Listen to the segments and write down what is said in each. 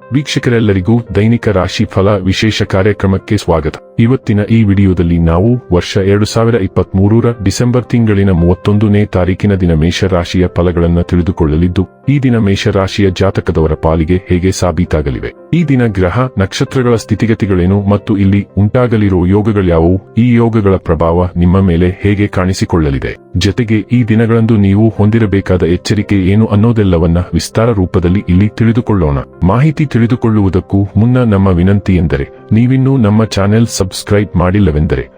ವೀಕ್ಷಕರೆಲ್ಲರಿಗೂ ದೈನಿಕ ರಾಶಿ ಫಲ ವಿಶೇಷ ಕಾರ್ಯಕ್ರಮಕ್ಕೆ ಸ್ವಾಗತ. ಇವತ್ತಿನ ಈ ವಿಡಿಯೋದಲ್ಲಿ ನಾವು ವರ್ಷ ಎರಡು ಸಾವಿರ ಇಪ್ಪತ್ಮೂರರ ಡಿಸೆಂಬರ್ ತಿಂಗಳಿನ ಮೂವತ್ತೊಂದನೇ ತಾರೀಕಿನ ದಿನ ಮೇಷರಾಶಿಯ ಫಲಗಳನ್ನು ತಿಳಿದುಕೊಳ್ಳಲಿದ್ದು ಈ ದಿನ ಮೇಷರಾಶಿಯ ಜಾತಕದವರ ಪಾಲಿಗೆ ಹೇಗೆ ಸಾಬೀತಾಗಲಿವೆ? ಈ ದಿನ ಗ್ರಹ, ನಕ್ಷತ್ರಗಳ ಸ್ಥಿತಿಗತಿಗಳೇನು ಮತ್ತು ಇಲ್ಲಿ ಉಂಟಾಗಲಿರುವ ಯೋಗಗಳ್ಯಾವುವು ಈ ಯೋಗಗಳ ಪ್ರಭಾವ ನಿಮ್ಮ ಮೇಲೆ ಹೇಗೆ ಕಾಣಿಸಿಕೊಳ್ಳಲಿದೆ? ಜತೆಗೆ ಈ ದಿನಗಳಂದು ನೀವು ಹೊಂದಿರಬೇಕಾದ ಎಚ್ಚರಿಕೆ ಏನು ಅನ್ನೋದೆಲ್ಲವನ್ನ ವಿಸ್ತಾರ ರೂಪದಲ್ಲಿ ಇಲ್ಲಿ ತಿಳಿದುಕೊಳ್ಳೋಣ. ಮಾಹಿತಿ ತಿಳಿದುಕೊಳ್ಳುವುದಕ್ಕೂ ಮುನ್ನ ನಮ್ಮ ವಿನಂತಿ ಎಂದರೆ, ನೀವಿನ್ನೂ ನಮ್ಮ ಚಾನೆಲ್ ಸಬ್ಸ್ಕ್ರೈಬ್ ಮಾಡಿಲ್ಲವೆಂದರೆ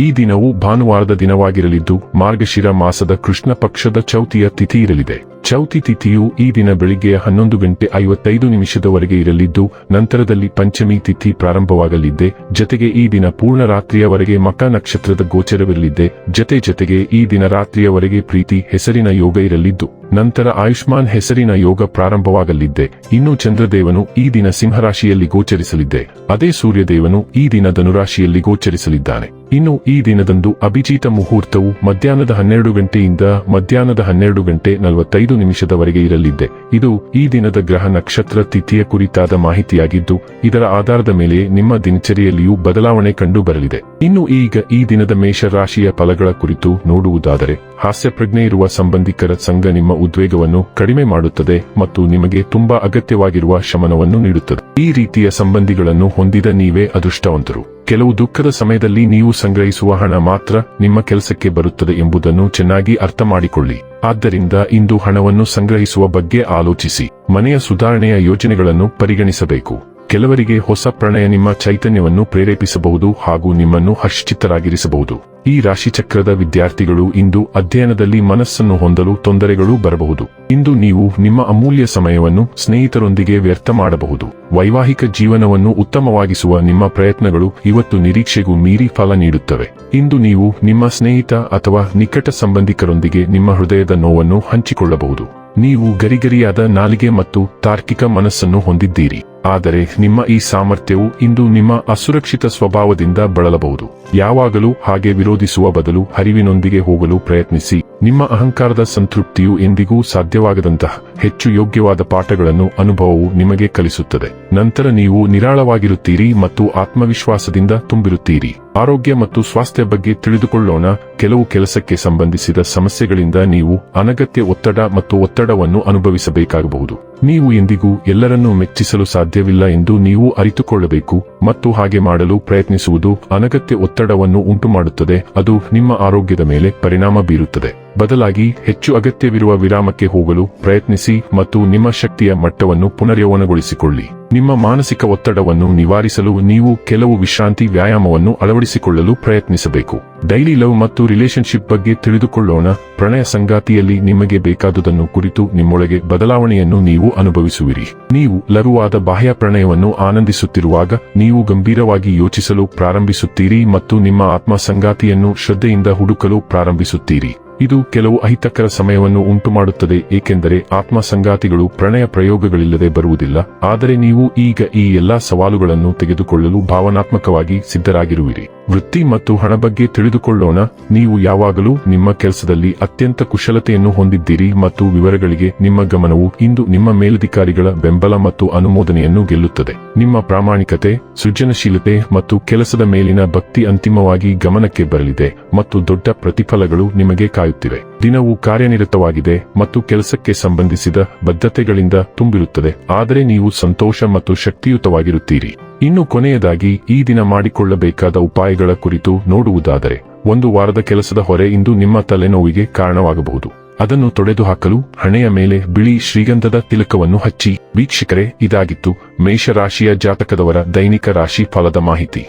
ಈ ದಿನವು ಭಾನುವಾರದ ದಿನವಾಗಿರಲಿದ್ದು ಮಾರ್ಗಶಿರ ಮಾಸದ ಕೃಷ್ಣ ಪಕ್ಷದ ಚೌತಿಯ ತಿಥಿ ಇರಲಿದೆ. ಚೌತಿ ತಿಥಿಯು ಈ ದಿನ ಬೆಳಿಗ್ಗೆ ಹನ್ನೊಂದು ಗಂಟೆ ಐವತ್ತೈದು ನಿಮಿಷದವರೆಗೆ ಇರಲಿದ್ದು, ನಂತರದಲ್ಲಿ ಪಂಚಮಿ ತಿಥಿ ಪ್ರಾರಂಭವಾಗಲಿದ್ದೆ. ಜತೆಗೆ ಈ ದಿನ ಪೂರ್ಣ ರಾತ್ರಿಯವರೆಗೆ ಮಕ ನಕ್ಷತ್ರದ ಗೋಚರವಿರಲಿದ್ದೆ. ಜತೆ ಜತೆಗೆ ಈ ದಿನ ರಾತ್ರಿಯವರೆಗೆ ಪ್ರೀತಿ, ಹೆಸರಿನ ಯೋಗ ಇರಲಿದ್ದು. ನಂತರ ಆಯುಷ್ಮಾನ್ ಹೆಸರಿನ ಯೋಗ ಪ್ರಾರಂಭವಾಗಲಿದ್ದೆ. ಇನ್ನು ಚಂದ್ರದೇವನು ಈ ದಿನ ಸಿಂಹರಾಶಿಯಲ್ಲಿ ಗೋಚರಿಸಲಿದ್ದೆ. ಅದೇ ಸೂರ್ಯದೇವನು ಈ ದಿನ ಧನುರಾಶಿಯಲ್ಲಿ ಗೋಚರಿಸಲಿದ್ದಾನೆ. ಇನ್ನು ಈ ದಿನದಂದು ಅಭಿಜಿತ ಮುಹೂರ್ತವು ಮಧ್ಯಾಹ್ನದ ಹನ್ನೆರಡು ಗಂಟೆಯಿಂದ ಮಧ್ಯಾಹ್ನದ ಹನ್ನೆರಡು ಗಂಟೆ ನಲವತ್ತೈದು ನಿಮಿಷದವರೆಗೆ ಇರಲಿದ್ದೆ. ಇದು ಈ ದಿನದ ಗ್ರಹ ನಕ್ಷತ್ರ ತಿಥಿಯ ಕುರಿತಾದ ಮಾಹಿತಿಯಾಗಿದ್ದು, ಇದರ ಆಧಾರದ ಮೇಲೆ ನಿಮ್ಮ ದಿನಚರಿಯಲ್ಲಿಯೂ ಬದಲಾವಣೆ ಕಂಡು ಬರಲಿದೆ ಇನ್ನು ಈಗ ಈ ದಿನದ ಮೇಷರಾಶಿಯ ಫಲಗಳ ಕುರಿತು ನೋಡುವುದಾದರೆ ಹಾಸ್ಯ ಪ್ರಜ್ಞೆ ಇರುವ ಸಂಬಂಧಿಕರ ಸಂಘ ನಿಮ್ಮ ಉದ್ವೇಗವನ್ನು ಕಡಿಮೆ ಮಾಡುತ್ತದೆ ಮತ್ತು ನಿಮಗೆ ತುಂಬಾ ಅಗತ್ಯವಾಗಿರುವ ಶಮನವನ್ನು ನೀಡುತ್ತದೆ. ಈ ರೀತಿಯ ಸಂಬಂಧಿಗಳನ್ನು ಹೊಂದಿದ ನೀವೇ ಅದೃಷ್ಟವಂತರು. ಕೆಲವು ದುಃಖದ ಸಮಯದಲ್ಲಿ ನೀವು ಸಂಗ್ರಹಿಸುವ ಹಣ ಮಾತ್ರ ನಿಮ್ಮ ಕೆಲಸಕ್ಕೆ ಬರುತ್ತದೆ ಎಂಬುದನ್ನು ಚೆನ್ನಾಗಿ ಅರ್ಥ ಮಾಡಿಕೊಳ್ಳಿ ಆದ್ದರಿಂದ ಇಂದು ಹಣವನ್ನು ಸಂಗ್ರಹಿಸುವ ಬಗ್ಗೆ ಆಲೋಚಿಸಿ. ಮನೆಯ ಸುಧಾರಣೆಯ ಯೋಜನೆಗಳನ್ನು ಪರಿಗಣಿಸಬೇಕು. ಕೆಲವರಿಗೆ ಹೊಸ ಪ್ರಣಯ ನಿಮ್ಮ ಚೈತನ್ಯವನ್ನು ಪ್ರೇರೇಪಿಸಬಹುದು ಹಾಗೂ ನಿಮ್ಮನ್ನು ಹರ್ಷಚಿತ್ತರಾಗಿರಿಸಬಹುದು. ಈ ರಾಶಿಚಕ್ರದ ವಿದ್ಯಾರ್ಥಿಗಳು ಇಂದು ಅಧ್ಯಯನದಲ್ಲಿ ಮನಸ್ಸನ್ನು ಹೊಂದಲು ತೊಂದರೆಗಳು ಬರಬಹುದು. ಇಂದು ನೀವು ನಿಮ್ಮ ಅಮೂಲ್ಯ ಸಮಯವನ್ನು ಸ್ನೇಹಿತರೊಂದಿಗೆ ವ್ಯರ್ಥ ಮಾಡಬಹುದು. ವೈವಾಹಿಕ ಜೀವನವನ್ನು ಉತ್ತಮವಾಗಿಸುವ ನಿಮ್ಮ ಪ್ರಯತ್ನಗಳು ಇವತ್ತು ನಿರೀಕ್ಷೆಗೂ ಮೀರಿ ಫಲ ನೀಡುತ್ತವೆ. ಇಂದು ನೀವು ನಿಮ್ಮ ಸ್ನೇಹಿತ ಅಥವಾ ನಿಕಟ ಸಂಬಂಧಿಕರೊಂದಿಗೆ ನಿಮ್ಮ ಹೃದಯದ ನೋವನ್ನು ಹಂಚಿಕೊಳ್ಳಬಹುದು. ನೀವು ಗರಿಗರಿಯಾದ ನಾಲಿಗೆ ಮತ್ತು ತಾರ್ಕಿಕ ಮನಸ್ಸನ್ನು ಹೊಂದಿದ್ದೀರಿ. ಆದರೆ ನಿಮ್ಮ ಈ ಸಾಮರ್ಥ್ಯವು ಇಂದು ನಿಮ್ಮ ಅಸುರಕ್ಷಿತ ಸ್ವಭಾವದಿಂದ ಬಳಲಬಹುದು. ಯಾವಾಗಲೂ ಹಾಗೆ ವಿರೋಧಿಸುವ ಬದಲು ಹರಿವಿನೊಂದಿಗೆ ಹೋಗಲು ಪ್ರಯತ್ನಿಸಿ. ನಿಮ್ಮ ಅಹಂಕಾರದ ಸಂತೃಪ್ತಿಯು ಎಂದಿಗೂ ಸಾಧ್ಯವಾಗದಂತಹ ಹೆಚ್ಚು ಯೋಗ್ಯವಾದ ಪಾಠಗಳನ್ನು ಅನುಭವವು ನಿಮಗೆ ಕಲಿಸುತ್ತದೆ. ನಂತರ ನೀವು ನಿರಾಳವಾಗಿರುತ್ತೀರಿ ಮತ್ತು ಆತ್ಮವಿಶ್ವಾಸದಿಂದ ತುಂಬಿರುತ್ತೀರಿ. ಆರೋಗ್ಯ ಮತ್ತು ಸ್ವಾಸ್ಥ್ಯ ಬಗ್ಗೆ ತಿಳಿದುಕೊಳ್ಳೋಣ. ಕೆಲವು ಕೆಲಸಕ್ಕೆ ಸಂಬಂಧಿಸಿದ ಸಮಸ್ಯೆಗಳಿಂದ ನೀವು ಅನಗತ್ಯ ಒತ್ತಡ ಮತ್ತು ಒತ್ತಡವನ್ನು ಅನುಭವಿಸಬೇಕಾಗಬಹುದು. ನೀವು ಎಂದಿಗೂ ಎಲ್ಲರನ್ನೂ ಮೆಚ್ಚಿಸಲು ಸಾಧ್ಯವಿಲ್ಲ ಎಂದು ನೀವು ಅರಿತುಕೊಳ್ಳಬೇಕು ಮತ್ತು ಹಾಗೆ ಮಾಡಲು ಪ್ರಯತ್ನಿಸುವುದು ಅನಗತ್ಯ ಒತ್ತಡವನ್ನು ಉಂಟುಮಾಡುತ್ತದೆ. ಅದು ನಿಮ್ಮ ಆರೋಗ್ಯದ ಮೇಲೆ ಪರಿಣಾಮ ಬೀರುತ್ತದೆ. ಬದಲಾಗಿ ಹೆಚ್ಚು ಅಗತ್ಯವಿರುವ ವಿರಾಮಕ್ಕೆ ಹೋಗಲು ಪ್ರಯತ್ನಿಸಿ ಮತ್ತು ನಿಮ್ಮ ಶಕ್ತಿಯ ಮಟ್ಟವನ್ನು ಪುನರ್ಯೌವನಗೊಳಿಸಿಕೊಳ್ಳಿ. ನಿಮ್ಮ ಮಾನಸಿಕ ಒತ್ತಡವನ್ನು ನಿವಾರಿಸಲು ನೀವು ಕೆಲವು ವಿಶ್ರಾಂತಿ ವ್ಯಾಯಾಮವನ್ನು ಅಳವಡಿಸಿಕೊಳ್ಳಲು ಪ್ರಯತ್ನಿಸಬೇಕು. ಡೈಲಿ ಲವ್ ಮತ್ತು ರಿಲೇಶನ್ಶಿಪ್ ಬಗ್ಗೆ ತಿಳಿದುಕೊಳ್ಳೋಣ. ಪ್ರಣಯ ಸಂಗಾತಿಯಲ್ಲಿ ನಿಮಗೆ ಬೇಕಾದುದನ್ನು ಕುರಿತು ನಿಮ್ಮೊಳಗೆ ಬದಲಾವಣೆಯನ್ನು ನೀವು ಅನುಭವಿಸುವಿರಿ. ನೀವು ಲಘುವಾದ ಬಾಹ್ಯ ಪ್ರಣಯವನ್ನು ಆನಂದಿಸುತ್ತಿರುವಾಗ ನೀವು ಗಂಭೀರವಾಗಿ ಯೋಚಿಸಲು ಪ್ರಾರಂಭಿಸುತ್ತೀರಿ ಮತ್ತು ನಿಮ್ಮ ಆತ್ಮ ಸಂಗಾತಿಯನ್ನು ಶ್ರದ್ಧೆಯಿಂದ ಹುಡುಕಲು ಪ್ರಾರಂಭಿಸುತ್ತೀರಿ. ಇದು ಕೆಲವು ಅಹಿತಕರ ಸಮಯವನ್ನು ಉಂಟುಮಾಡುತ್ತದೆ, ಏಕೆಂದರೆ ಆತ್ಮ ಸಂಗಾತಿಗಳು ಪ್ರಣಯ ಪ್ರಯೋಗಗಳಿಲ್ಲದೆ ಬರುವುದಿಲ್ಲ. ಆದರೆ ನೀವು ಈಗ ಈ ಎಲ್ಲಾ ಸವಾಲುಗಳನ್ನು ತೆಗೆದುಕೊಳ್ಳಲು ಭಾವನಾತ್ಮಕವಾಗಿ ಸಿದ್ಧರಾಗಿರುವಿರಿ. ವೃತ್ತಿ ಮತ್ತು ಹಣ ಬಗ್ಗೆ ತಿಳಿದುಕೊಳ್ಳೋಣ. ನೀವು ಯಾವಾಗಲೂ ನಿಮ್ಮ ಕೆಲಸದಲ್ಲಿ ಅತ್ಯಂತ ಕುಶಲತೆಯನ್ನು ಹೊಂದಿದ್ದೀರಿ ಮತ್ತು ವಿವರಗಳಿಗೆ ನಿಮ್ಮ ಗಮನವು ಇಂದು ನಿಮ್ಮ ಮೇಲಧಿಕಾರಿಗಳ ಬೆಂಬಲ ಮತ್ತು ಅನುಮೋದನೆಯನ್ನು ಗೆಲ್ಲುತ್ತದೆ. ನಿಮ್ಮ ಪ್ರಾಮಾಣಿಕತೆ, ಸೃಜನಶೀಲತೆ ಮತ್ತು ಕೆಲಸದ ಮೇಲಿನ ಭಕ್ತಿ ಅಂತಿಮವಾಗಿ ಗಮನಕ್ಕೆ ಬರಲಿದೆ ಮತ್ತು ದೊಡ್ಡ ಪ್ರತಿಫಲಗಳು ನಿಮಗೆ ಕಾಯುತ್ತಿವೆ ದಿನವು ಕಾರ್ಯನಿರತವಾಗಿದೆ ಮತ್ತು ಕೆಲಸಕ್ಕೆ ಸಂಬಂಧಿಸಿದ ಬದ್ಧತೆಗಳಿಂದ ತುಂಬಿರುತ್ತದೆ. ಆದರೆ ನೀವು ಸಂತೋಷ ಮತ್ತು ಶಕ್ತಿಯುತವಾಗಿರುತ್ತೀರಿ. ಇನ್ನು ಕೊನೆಯದಾಗಿ, ಈ ದಿನ ಮಾಡಿಕೊಳ್ಳಬೇಕಾದ ಉಪಾಯಗಳ ಕುರಿತು ನೋಡುವುದಾದರೆ, ಒಂದು ವಾರದ ಕೆಲಸದ ಹೊರೆ ಇಂದು ನಿಮ್ಮ ತಲೆನೋವಿಗೆ ಕಾರಣವಾಗಬಹುದು. ಅದನ್ನು ತೊಡೆದುಹಾಕಲು ಹಣೆಯ ಮೇಲೆ ಬಿಳಿ ಶ್ರೀಗಂಧದ ತಿಲಕವನ್ನು ಹಚ್ಚಿ. ವೀಕ್ಷಕರೇ, ಇದಾಗಿತ್ತು ಮೇಷರಾಶಿಯ ಜಾತಕದವರ ದೈನಿಕ ರಾಶಿ ಫಲದ ಮಾಹಿತಿ.